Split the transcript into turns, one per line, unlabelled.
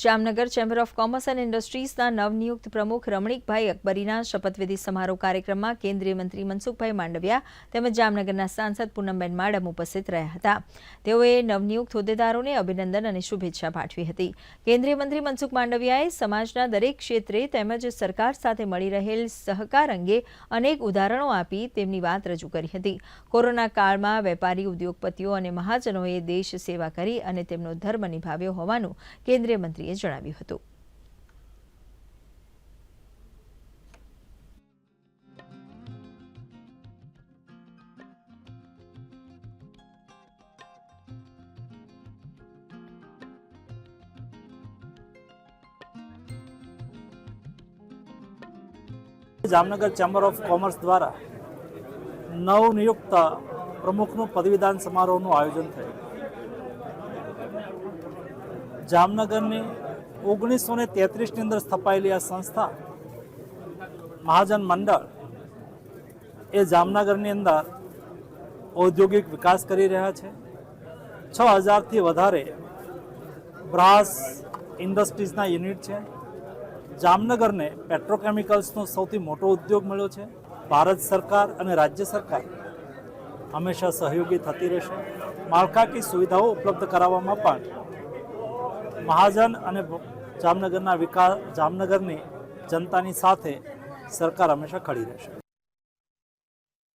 Jamnagar chamber of commerce and ઇન્ડસ્ટ્રીઝના નવનિયુક્ત પ્રમુખ રમણીકભાઈ અકબરીના શપથવિધિ સમારોહ કાર્યક્રમમાં કેન્દ્રીય મંત્રી મનસુખભાઈ માંડવિયા તેમજ જામનગરના સાંસદ પૂનમબેન માડમ ઉપસ્થિત રહ્યા હતા. તેઓએ નવનિયુક્ત હોદ્દેદારોને અભિનંદન અને શુભેચ્છા પાઠવી હતી. કેન્દ્રીય મંત્રી મનસુખ માંડવિયાએ સમાજના દરેક ક્ષેત્રે તેમજ સરકાર સાથે મળી રહેલ સહકાર અંગે અનેક ઉદાહરણો આપી તેમની વાત રજૂ કરી હતી. કોરોના કાળમાં વેપારી, ઉદ્યોગપતિઓ અને મહાજનોએ દેશ સેવા કરી અને તેમનો ધર્મ નિભાવ્યો હોવાનું કેન્દ્રીય મંત્રીએ જણાવ્યું હતું.
જામનગર ચેમ્બર ઓફ કોમર્સ દ્વારા નવનિયુક્ત પ્રમુખનું પદવીદાન સમારોહનું આયોજન થયું. જામનગરની ઓગણીસો ને તેત્રીસની અંદર સ્થપાયેલી આ સંસ્થા મહાજન મંડળ એ જામનગરની અંદર ઔદ્યોગિક વિકાસ કરી રહ્યા છે. છ હજારથી વધારે બ્રાસ ઇન્ડસ્ટ્રીઝના યુનિટ છે. જામનગરને પેટ્રોકેમિકલ્સનો સૌથી મોટો ઉદ્યોગ મળ્યો છે. ભારત સરકાર અને રાજ્ય સરકાર હંમેશા સહયોગી થતી રહેશે. માળખાકીય સુવિધાઓ ઉપલબ્ધ કરાવવામાં પણ મહાજન અને જામનગરના વિકાસ જામનગરની જનતાની સાથે સરકાર હંમેશા ખડી રહેશે.